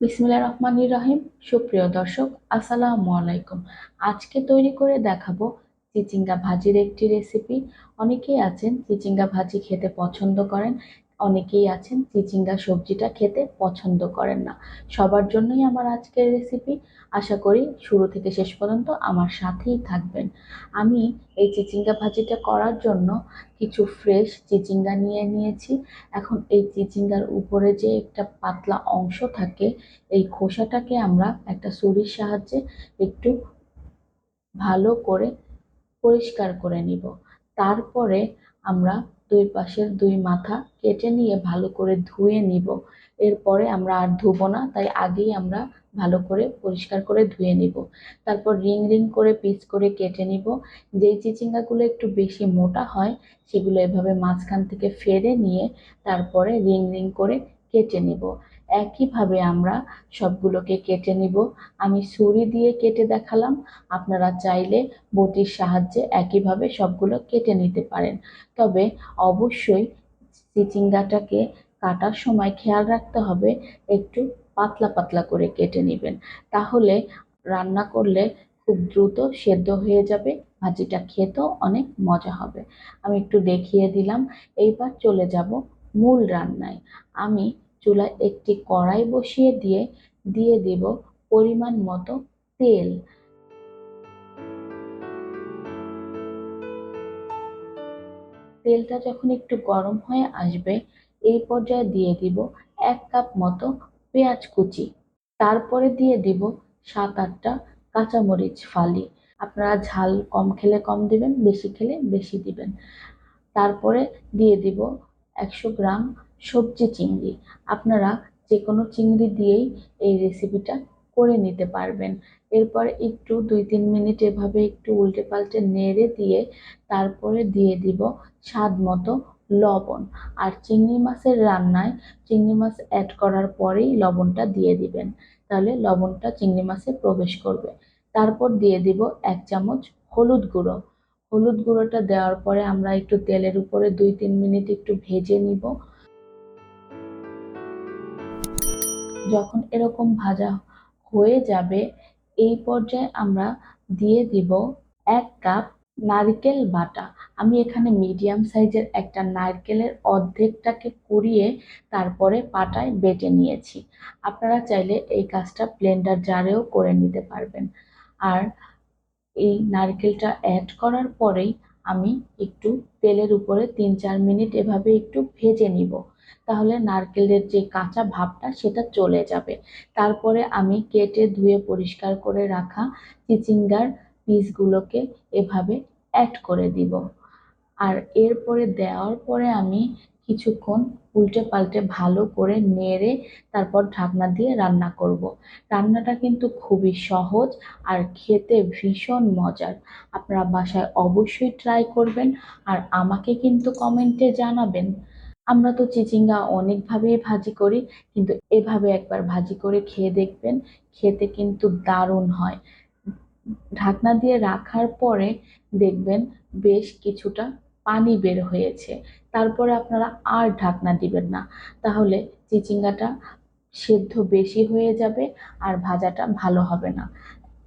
বিসমিল্লাহির রহমান রহিম। সুপ্রিয় দর্শক, আসসালামু আলাইকুম। আজকে তৈরি করে দেখাবো চিচিঙ্গা ভাজির একটি রেসিপি অনেকেই আছেন চিচিঙ্গা ভাজি খেতে পছন্দ করেন। অনেকেই আছেন চিচিঙ্গা সবজিটা খেতে পছন্দ করেন না। সবার জন্যই আমার আজকের রেসিপি আশা করি শুরু থেকে শেষ পর্যন্ত আমার সাথেই থাকবেন। আমি এই চিচিঙ্গা ভাজিটা করার জন্য কিছু ফ্রেশ চিচিঙ্গা নিয়ে নিয়েছি। এখন এই চিচিঙ্গার উপরে যে একটা পাতলা অংশ থাকে, এই খোসাটাকে আমরা একটা ছুরির সাহায্যে একটু ভালো করে পরিষ্কার করে নিব। তারপরে আমরা দুই পাশের দুই মাথা কেটে নিয়ে ভালো করে ধুয়ে নিব। এরপরে আমরা আর ধুবো না, তাই আগেই আমরা ভালো করে পরিষ্কার করে ধুয়ে নিব। তারপর রিং রিং করে পিস করে কেটে নিব। যেই চিচিঙ্গাগুলো একটু বেশি মোটা হয়, সেগুলো এভাবে মাঝখান থেকে ফেরে নিয়ে তারপরে রিং রিং করে কেটে নিব। একইভাবে আমরা সবগুলোকে কেটে নিব। আমি ছুরি দিয়ে কেটে দেখালাম। আপনারা চাইলে বটির সাহায্যে একইভাবে সবগুলো কেটে নিতে পারেন। তবে অবশ্যই চিচিঙ্গাটাকে কাটার সময় খেয়াল রাখতে হবে, একটু পাতলা পাতলা করে কেটে নেবেন। তাহলে রান্না করলে খুব দ্রুত সেদ্ধ হয়ে যাবে, ভাজিটা খেতেও অনেক মজা হবে। আমি একটু দেখিয়ে দিলাম। এইবার চলে যাব মূল রান্নায়। আমি চুলায় একটি কড়াই বসিয়ে দিয়ে দিয়ে দেব পরিমাণ মতো তেল। তেলটা যখন একটু গরম হয়ে আসবে, এই পর্যায়ে দিয়ে দিব এক কাপ মতো পেঁয়াজ কুচি। তারপরে দিয়ে দিব সাত আটটা কাঁচামরিচ ফালি। আপনারা ঝাল কম খেলে কম দিবেন, বেশি খেলে বেশি দিবেন। তারপরে দিয়ে দিব একশো গ্রাম সবজি চিংড়ি। আপনারা যে কোনো চিংড়ি দিয়েই এই রেসিপিটা করে নিতে পারবেন। এরপর একটু দুই তিন মিনিট এভাবে একটু উল্টে পাল্টে নেড়ে দিয়ে তারপরে দিয়ে দিব স্বাদ মতো লবণ। আর চিংড়ি মাছের রান্নায় চিংড়ি মাছ অ্যাড করার পরেই লবণটা দিয়ে দিবেন। তাহলে লবণটা চিংড়ি মাছে প্রবেশ করবে। তারপর দিয়ে দিব এক চামচ হলুদ গুঁড়ো। হলুদ গুঁড়োটা দেওয়ার পরে আমরা একটু তেলের উপরে দুই তিন মিনিট একটু ভেজে নিব। যখন এরকম ভাজা হয়ে যাবে, এই পর্যায়ে আমরা দিয়ে দিব এক কাপ নারকেল বাটা। আমি এখানে মিডিয়াম সাইজের একটা নারকেলের অর্ধেকটাকে কুড়িয়ে তারপরে পাটায় বেটে নিয়েছি। আপনারা চাইলে এই কাজটা ব্লেন্ডার জারেও করে নিতে পারবেন। আর এই নারকেলটা অ্যাড করার পরেই আমি একটু তেলের উপরে তিন চার মিনিট এভাবে একটু ভেজে নিব। তাহলে নারকেলের যে কাঁচা ভাবটা সেটা চলে যাবে। তারপরে আমি কেটে ধুয়ে পরিষ্কার করে রাখা চিচিঙ্গার পিসগুলোকে এভাবে অ্যাড করে দিব। আর এরপরে দেওয়ার পরে আমি কিছুক্ষণ উল্টে পাল্টে ভালো করে নেড়ে তারপর ঢাকনা দিয়ে রান্না করব। রান্নাটা কিন্তু খুবই সহজ আর খেতে ভীষণ মজার। আপনারা বাসায় অবশ্যই ট্রাই করবেন আর আমাকে কিন্তু কমেন্টে জানাবেন। আমরা তো চিচিঙ্গা অনেকভাবেই ভাজি করি, কিন্তু এভাবে একবার ভাজি করে খেয়ে দেখবেন, খেতে কিন্তু দারুণ হয়। ঢাকনা দিয়ে রাখার পরে দেখবেন বেশ কিছুটা পানি বের হয়েছে। তারপরে আপনারা আর ঢাকনা দিবেন না। তাহলে চিচিঙ্গাটা সেদ্ধ বেশি হয়ে যাবে আর ভাজাটা ভালো হবে না।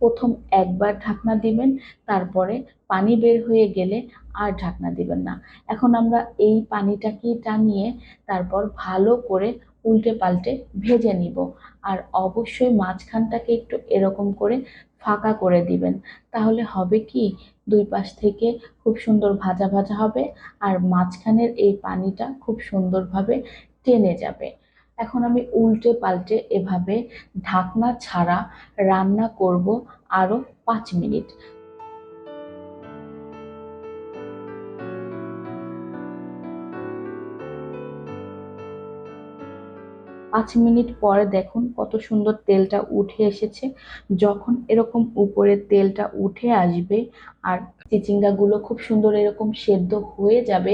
প্রথম একবার ঢাকনা দিবেন, তারপরে পানি বের হয়ে গেলে আর ঢাকনা দিবেন না। এখন আমরা এই পানিটাকে টানিয়ে তারপর ভালো করে উল্টে পাল্টে ভেজে নিব। আর অবশ্যই মাঝখানটাকে একটু এরকম করে ফাঁকা করে দিবেন। তাহলে হবে কি, দুই পাশ থেকে খুব সুন্দর ভাজা ভাজা হবে আর মাঝখানের এই পানিটা খুব সুন্দরভাবে টেনে যাবে। এখন আমি উল্টে পাল্টে এভাবে ঢাকনা ছাড়া রান্না করব আরও পাঁচ মিনিট। পাঁচ মিনিট পরে দেখুন কত সুন্দর তেলটা উঠে এসেছে। যখন এরকম উপরে তেলটা উঠে আসবে আর চিচিঙ্গাগুলো খুব সুন্দর এরকম সেদ্ধ হয়ে যাবে,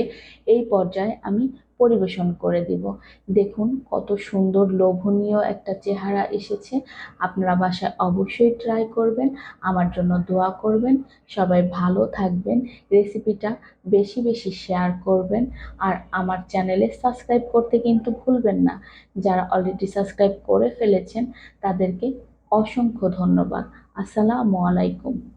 এই পর্যায়ে আমি পরিবেশন করে দিব। দেখুন, কত সুন্দর লোভনীয় একটা চেহারা এসেছে। আপনারা বাসায় অবশ্যই ট্রাই করবেন, আমার জন্য দোয়া করবেন। সবাই ভালো থাকবেন রেসিপিটা বেশি বেশি শেয়ার করবেন। আর আমার চ্যানেলে সাবস্ক্রাইব করতে কিন্তু ভুলবেন না। যারা অলরেডি সাবস্ক্রাইব করে ফেলেছেন, তাদেরকে অসংখ্য ধন্যবাদ। আসসালামু আলাইকুম।